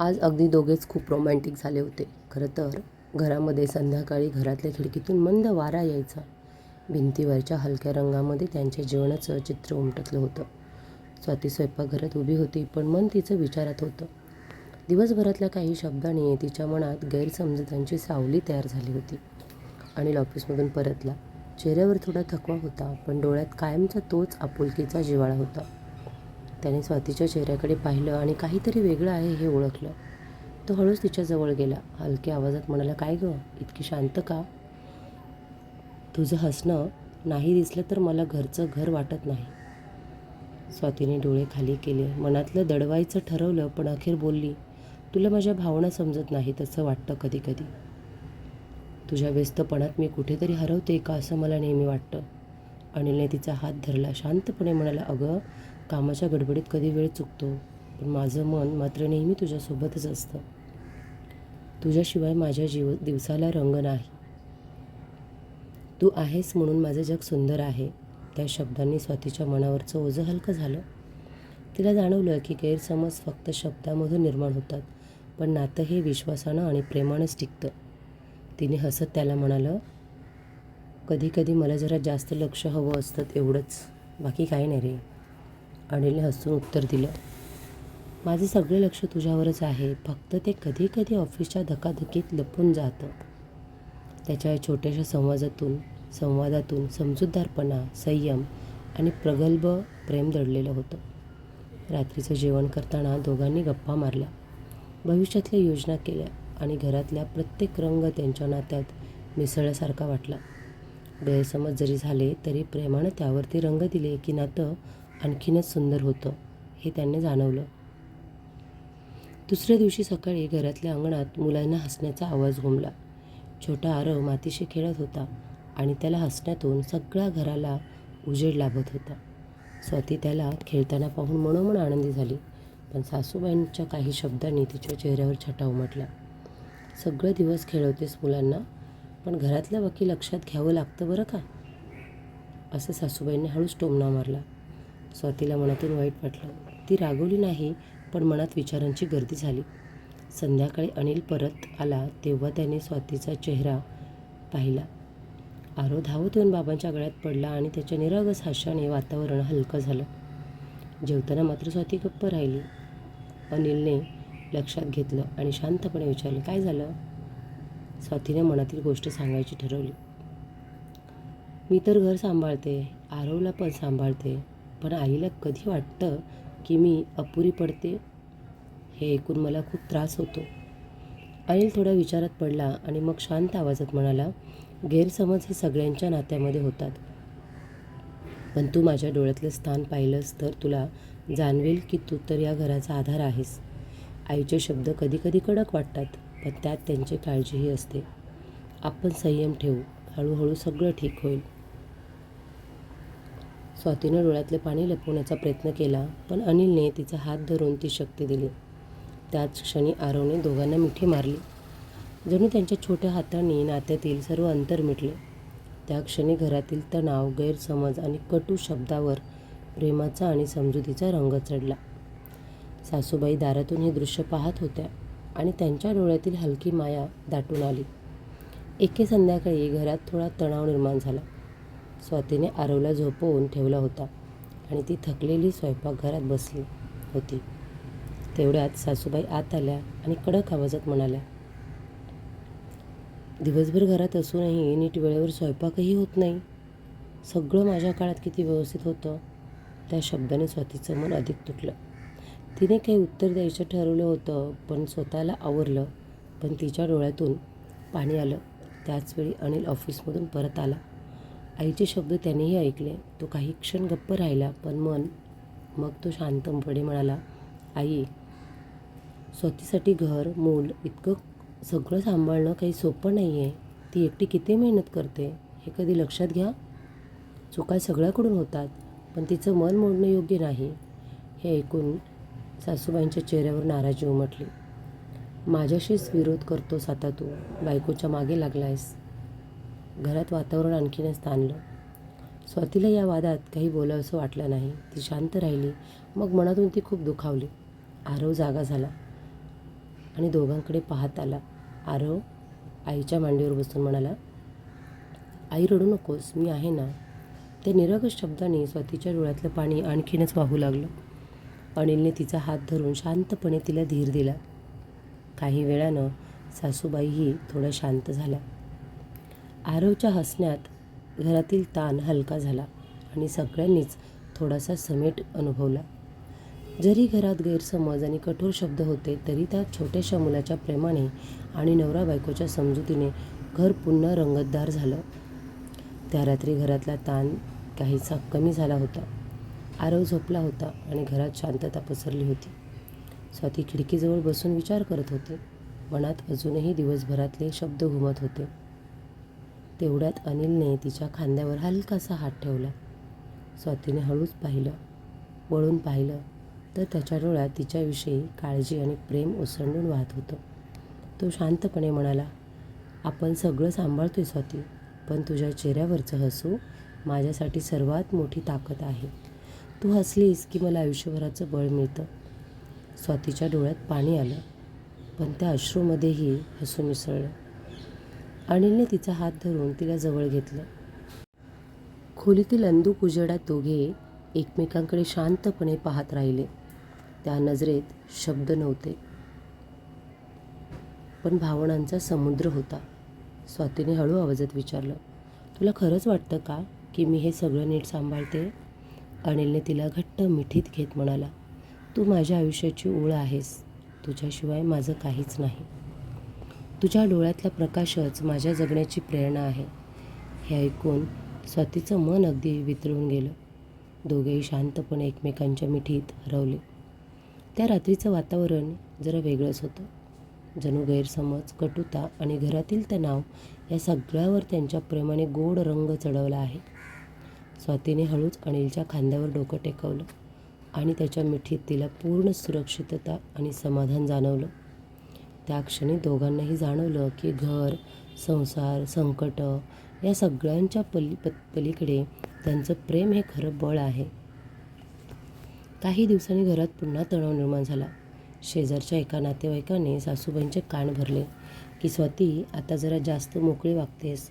आज अगदी दोघेच खूप रोमॅन्टिक झाले होते. खरं तर घरामध्ये संध्याकाळी घरातल्या खिडकीतून मंद वारा यायचा. भिंतीवरच्या हलक्या रंगामध्ये त्यांच्या जीवनाचं चित्र उमटतलं होतं. स्वाती स्वयंपाकघरात उभी होती पण मन तिचं विचारात होतं. दिवसभरातल्या काही शब्दांनी तिच्या मनात गैरसमजतांची सावली तयार झाली होती. अनिल ऑफिसमधून परतला. चेहऱ्यावर थोडा थकवा होता पण डोळ्यात कायमचा तोच आपुलकीचा जिवाळा होता. त्याने स्वातीच्या चेहऱ्याकडे पाहिलं आणि काहीतरी वेगळं आहे हे ओळखलं. तो हळूच तिच्याजवळ गेला. हलक्या आवाजात म्हणाला काय गं? इतकी शांत का? तुझं हसणं नाही दिसलं तर मला घरचं घर वाटत नाही. स्वातीने डोळे खाली केले. मनातलं दडवायचं ठरवलं पण अखेर बोलली तुला माझ्या भावना समजत नाही तसं वाटतं कधी कधी तुझ्या व्यस्तपणात मी कुठेतरी हरवते का असं मला नेहमी वाटतं. अनिलने तिचा हात धरला. शांतपणे म्हणाला अगं कामाच्या गडबडीत कधी वेळ चुकतो पण माझं मन मात्र नेहमी तुझ्यासोबतच असतं. तुझ्याशिवाय माझ्या जीव दिवसाला रंग नाही. तू आहेस म्हणून माझं जग सुंदर आहे त्या शब्दांनी स्वातीच्या मनावरचं ओझं हलकं झालं. तिला जाणवलं की गैरसमज फक्त शब्दामधून निर्माण होतात पण नातं हे विश्वासानं आणि प्रेमानंच टिकतं. तिने हसत त्याला म्हणालं कधी कधी मला जरा जास्त लक्ष हवं असतं एवढंच बाकी काही नाही रे. अनिलने हसून उत्तर दिलं माझं सगळं लक्ष तुझ्यावरच आहे. फक्त ते कधी कधी ऑफिसच्या धकाधकीत लपून जातं. त्याच्या या छोट्याशा संवादातून संवादातून समजूतदारपणा संयम आणि प्रगल्भ प्रेम दडलेलं होतं. रात्रीचं जेवण करताना दोघांनी गप्पा मारल्या. भविष्यातल्या योजना केल्या आणि घरातल्या प्रत्येक रंग त्यांच्या नात्यात मिसळल्यासारखा वाटला. गैरसमज जरी झाले तरी प्रेमानं त्यावरती रंग दिले की नातं आणखीनच सुंदर होतं हे त्यांनी जाणवलं. दुसऱ्या दिवशी सकाळी घरातल्या अंगणात मुलांना हसण्याचा आवाज घुमला. छोटा आरव मातीशी खेळत होता आणि त्याला हसण्यातून सगळ्या घराला उजेड लाभत होता. स्वाती त्याला खेळताना पाहून मनोमन आनंदी झाली पण सासूबाईंच्या काही शब्दांनी तिच्या चेहऱ्यावर छटा उमटला सगळं दिवस खेळवतेस मुलांना पण घरातल्या बाकी लक्षात घ्यावं लागतं बरं का? असं सासूबाईंनी हळूच टोमणा मारला. स्वातीला मनातून वाईट वाटलं. ती रागवली नाही पण मनात विचारांची गर्दी झाली. संध्याकाळी अनिल परत आला तेव्हा त्याने स्वातीचा चेहरा पाहिला. आरो धावत येऊन बाबांच्या गळ्यात पडला आणि त्याच्या निरागस हास्याने वातावरण हलकं झालं. जेवताना मात्र स्वाती गप्प राहिली. अनिलने लक्षात घेतलं आणि शांतपणे विचारलं काय झालं? स्वातीने मनातील गोष्ट सांगायची ठरवली. मी तर घर सांभाळते आरवला पण सांभाळते. पण आईला कधी वाटतं की मी अपुरी पडते? हे ऐकून मला खूप त्रास होतो. अनिल थोड्या विचारात पडला आणि मग शांत आवाजात म्हणाला गैरसमज हे सगळ्यांच्या नात्यामध्ये होतात. पण तू माझ्या डोळ्यातलं स्थान पाहिलंस तर तुला जाणवेल की तू तर या घराचा आधार आहेस. आईचे शब्द कधीकधी कडक वाटतात पण त्यात त्यांची काळजीही असते. आपण संयम ठेवू. हळूहळू सगळं ठीक होईल. स्वातीनं डोळ्यातले पाणी लपवण्याचा प्रयत्न केला पण अनिलने तिचा हात धरून ती शक्ती दिली. त्याच क्षणी आरवने दोघांना मिठी मारली. जणू त्यांच्या छोट्या हातांनी नात्यातील सर्व अंतर मिटले. त्या क्षणी घरातील तणाव गैरसमज आणि कटू शब्दावर प्रेमाचा आणि समजुतीचा रंग चढला. सासूबाई दारातून हे दृश्य पाहत होत्या आणि त्यांच्या डोळ्यातील हलकी माया दाटून आली. एके संध्याकाळी घरात थोडा तणाव निर्माण झाला. स्वातीने आरवला झोपवून ठेवला होता आणि ती थकलेली स्वयंपाकघरात बसली होती. तेवढ्यात सासूबाई आत आल्या आणि कडक आवाजात म्हणाल्या दिवसभर घरात असूनही नीट वेळेवर स्वयंपाकही होत नाही. सगळं माझ्या काळात किती व्यवस्थित होतं? त्या शब्दाने स्वातीचं मन अधिक तुटलं. तिने काही उत्तर द्यायचं ठरवलं होतं पण स्वतःला आवरलं. पण तिच्या डोळ्यातून पाणी आलं. त्याचवेळी अनिल ऑफिसमधून परत आला. आईचे शब्द त्यानेही ऐकले. तो काही क्षण गप्प राहिला पण मन मग तो शांतपणे म्हणाला आई स्वतःसाठी घर मूल इतकं सगळं सांभाळणं काही सोपं नाही आहे ती एकटी किती मेहनत करते हे कधी लक्षात घ्या. चुका सगळ्याकडून होतात पण तिचं मन मोडणं योग्य नाही. हे ऐकून सासूबाईंच्या चेहऱ्यावर नाराजी उमटली. माझ्याशीच विरोध करतोस आता तू. बायकोच्या मागे लागला आहेस घरात वातावरण आणखीनच ताणलं. स्वातीला या वादात काही बोलावंसं वाटलं नाही. ती शांत राहिली. मग मनातून ती खूप दुखावली. आरव जागा झाला आणि दोघांकडे पाहत आला. आरव आईच्या मांडीवर बसून म्हणाला आई रडू नकोस मी आहे ना. त्या निरगस शब्दाने स्वातीच्या डोळ्यातलं पाणी आणखीनच वाहू लागलं. अनिलने तिचा हात धरून शांतपणे तिला धीर दिला. काही वेळानं सासूबाईही थोड्या शांत झाल्या. आरवच्या हसण्यात घरातील ताण हलका झाला आणि सगळ्यांनीच थोडासा समेट अनुभवला. जरी घरात गैरसमज आणि कठोर शब्द होते तरी त्या छोट्याशा मुलाच्या प्रेमाने आणि नवरा बायकोच्या समजुतीने घर पुन्हा रंगतदार झालं. त्या रात्री घरातला ताण काहीसा कमी झाला होता. आरव झोपला होता आणि घरात शांतता पसरली होती. स्वाती खिडकीजवळ बसून विचार करत होते. मनात अजूनही दिवसभरातले शब्द घुमत होते. तेवढ्यात अनिलने तिच्या खांद्यावर हलकासा हात ठेवला. स्वातीने हळूच पाहिलं. वळून पाहिलं तर त्याच्या डोळ्यात तिच्याविषयी काळजी आणि प्रेम ओसंडून वाहत होतं. तो शांतपणे म्हणाला आपण सगळं सांभाळतोय स्वाती पण तुझ्या चेहऱ्यावरचं हसू माझ्यासाठी सर्वात मोठी ताकद आहे. तू हसलीस की मला आयुष्यभराचं बळ मिळतं. स्वातीच्या डोळ्यात पाणी आलं पण त्या अश्रूमध्येही हसू मिसळलं. अनिलने तिचा हात धरून तिला जवळ घेतलं. खोलीतील अंदूक उजेडात दोघे एकमेकांकडे शांतपणे पाहत राहिले. त्या नजरेत शब्द नव्हते. पण भावनांचा समुद्र होता. स्वातीने हळू आवाजात विचारलं तुला खरंच वाटतं का की मी हे सगळं नीट सांभाळते? अनिलने तिला घट्ट मिठीत घेत म्हणाला तू माझ्या आयुष्याची ओळ आहेस. तुझ्याशिवाय माझं काहीच नाही. तुझ्या डोळ्यातला प्रकाशच माझ्या जगण्याची प्रेरणा आहे. हे ऐकून स्वातीचं मन अगदी वितळून गेलं. दोघेही शांतपणे एकमेकांच्या मिठीत हरवले. त्या रात्रीचं वातावरण जरा वेगळंच होतं. जणू गैरसमज कटुता आणि घरातील तणाव या सगळ्यावर त्यांच्या प्रेमाने गोड रंग चढवला आहे. स्वातीने हळूच अनिलच्या खांद्यावर डोकं टेकवलं आणि त्याच्या मिठीत तिला पूर्ण सुरक्षितता आणि समाधान जाणवलं. त्या क्षणी दोघांनाही जाणवलं की घर संसार संकट या सगळ्यांच्या पली प पलीकडे त्यांचं प्रेम हे खरं बळ आहे. काही दिवसांनी घरात पुन्हा तणाव निर्माण झाला. शेजारच्या एका नातेवाईकाने सासूबाईंचे कान भरले की स्वाती आता जरा जास्त मोकळी वागतेस.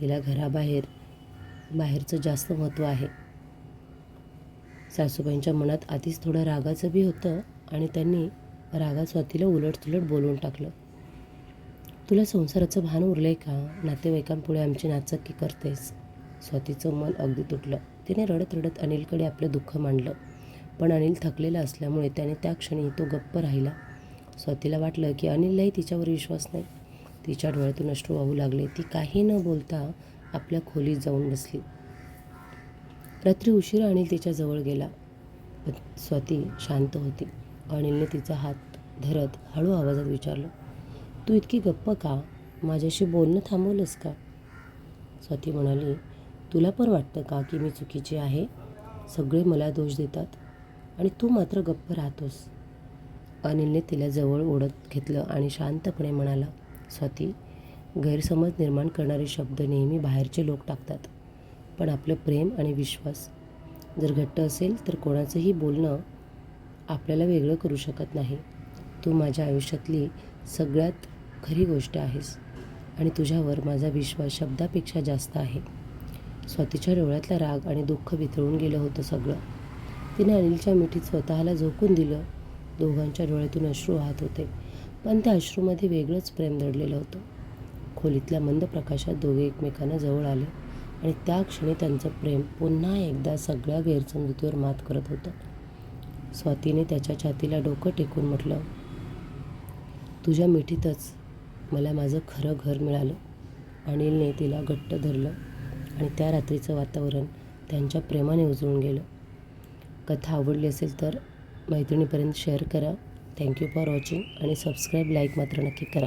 तिला घराबाहेर बाहेरचं जास्त महत्त्व आहे. सासूबाईंच्या मनात आधीच थोडं रागाचं बी होतं आणि त्यांनी रागात स्वातीला उलटसुलट बोलवून टाकलं. तुला संसाराचं भान उरलं आहे का? नातेवाईकांपुढे आमची नाचक्की करतेस. स्वातीचं मन अगदी तुटलं. तिने रडत रडत अनिलकडे आपलं दुःख मांडलं. पण अनिल थकलेला असल्यामुळे त्याने त्या क्षणी तो गप्प राहिला. स्वातीला वाटलं की अनिललाही तिच्यावर विश्वास नाही. तिच्या डोळ्यातून अश्रू वाहू लागले. ती काही न बोलता आपल्या खोलीत जाऊन बसली. रात्री उशिरा अनिल तिच्याजवळ गेला. पण स्वाती शांत होती. अनिलने तिचा हात धरत हळू आवाजात विचारलं तू इतकी गप्प का? माझ्याशी बोलणं थांबवलंस का? स्वाती म्हणाली तुला पण वाटतं का की मी चुकीची आहे? सगळे मला दोष देतात आणि तू मात्र गप्प राहतोस. अनिलने तिला जवळ ओढत घेतलं आणि शांतपणे म्हणाला स्वाती गैरसमज निर्माण करणारे शब्द नेहमी बाहेरचे लोक टाकतात पण आपलं प्रेम आणि विश्वास जर घट्ट असेल तर कोणाचंही बोलणं आपल्याला वेगळं करू शकत नाही. तू माझ्या आयुष्यातली सगळ्यात खरी गोष्ट आहेस आणि तुझ्यावर माझा विश्वास शब्दापेक्षा जास्त आहे. स्वातीच्या डोळ्यातला राग आणि दुःख वितळून गेलं होतं सगळं. तिने अनिलच्या मिठीत स्वतःला झोकून दिलं. दोघांच्या डोळ्यातून अश्रू वाहत होते पण त्या अश्रूमध्ये वेगळंच प्रेम दडलेलं होतं. खोलीतल्या मंद प्रकाशात दोघे एकमेकांना जवळ आले आणि त्या क्षणी त्यांचं प्रेम पुन्हा एकदा सगळ्या गैरसमजुतीवर मात करत होतं. स्वातीने त्याच्या छातीला डोकं टेकून म्हटलं तुझ्या मिठीतच मला माझं खरं घर मिळालं. अनिलने तिला घट्ट धरलं आणि त्या रात्रीचं वातावरण त्यांच्या प्रेमाने उजळून गेलं. कथा आवडली असेल तर मैत्रिणीपर्यंत शेअर करा. थँक्यू फॉर वॉचिंग आणि सबस्क्राईब लाईक मात्र नक्की करा.